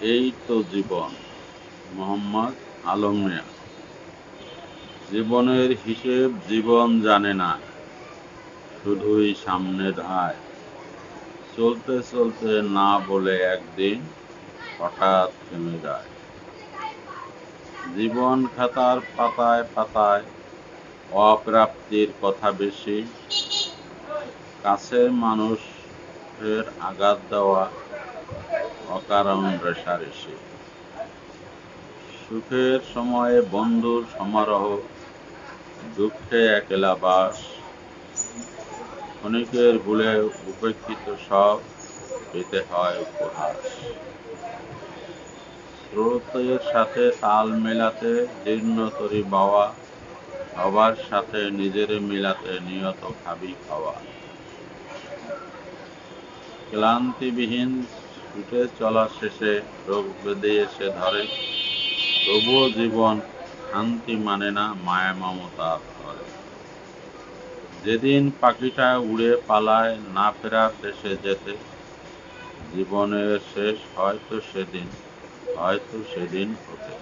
এই তো জীবন, মোহাম্মদ আলম মিয়া। জীবনের হিসেব জীবন জানে না, শুধুই সামনে ধায় চলতে চলতে না বলে একদিন হঠাৎ থেমে যায়। জীবন খাতার পাতায় পাতায় অপ্রাপ্তির কথা বেশি, কাছের মানুষের আঘাত দেওয়া অকারণ রেশারেশি সুখের সময়ে বন্ধুর সমারোহ, দুঃখে একলা বাস, ক্ষণিকের ভুলে উপেক্ষিত সব পেতে হয় উপহাস। স্রোতের সাথে তাল মেলাতে জীর্ণতরি বাওয়া, সবার সাথে নিজের মিলাতে নিয়ত খাবি খাওয়া। ক্লান্তিবিহীন ছুটে চলা শেষে রোগ বেঁধে এসে ধরে। তবুও জীবন শান্তি মানে না মায়া মমতা ধরে। যেদিন পাখিটা উড়ে পালায়, না ফেরার দেশে যেতে। জীবনের শেষ হয়তো সেদিন হয়তো সেদিন হতে।